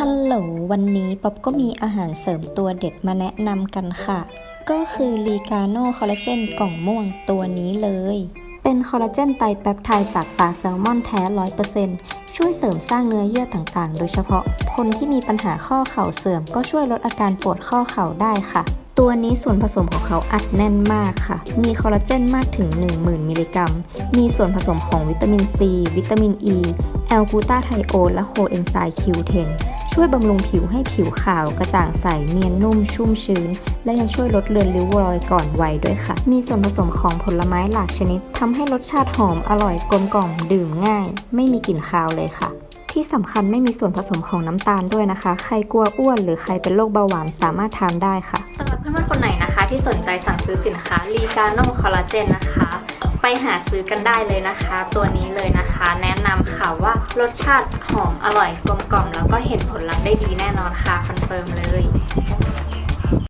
ฮัลโหล วันนี้ป๊อปก็มีอาหารเสริมตัวเด็ดมาแนะนำกันค่ะ ก็คือลีกาโนคอลลาเจนกล่องม่วงตัวนี้เลย เป็นคอลลาเจนไตรแปปไทด์จากปลาแซลมอนแท้ 100%ช่วยเสริมสร้างเนื้อเยื่อต่างๆ โดยเฉพาะคนที่มีปัญหาข้อเข่าเสื่อม ก็ช่วยลดอาการปวดข้อเข่าได้ค่ะ ตัวนี้ส่วนผสมของเขาอัดแน่นมากค่ะ มีคอลลาเจนมากถึง 10,000 มิลลิกรัม มีส่วนผสมของวิตามินซี วิตามินอ e, ีแอลกูตาไทโอนและโคเอนไซม์ Q10 ช่วยบำรุงผิวให้ผิวขาวกระจ่างใสเนียนนุ่มชุ่มชื้น และยังช่วยลดเลือนริ้วรอยก่อนวัยด้วยค่ะ มีส่วนผสมของผลไม้หลากชนิดทำให้รสชาติหอมอร่อยกลมกล่อมดื่มง่าย ไม่มีกลิ่นคาวเลยค่ะที่สำคัญไม่มีส่วนผสมของน้ำตาลด้วยนะคะ ใครกลัวอ้วนหรือใครเป็นโรคเบาหวานสามารถทานได้ค่ะสำหรับเพื่อนๆคนไหนนะคะ ที่สนใจสั่งซื้อสินค้าลีกาโนคอลลาเจนนะคะ ไปหาซื้อกันได้เลยนะคะ ตัวนี้เลยนะคะ แนะนำค่ะว่ารสชาติหอมอร่อยกลมกล่อมแล้วก็เห็นผลลัพธ์ได้ดีแน่นอนค่ะคอนเฟิร์มเลย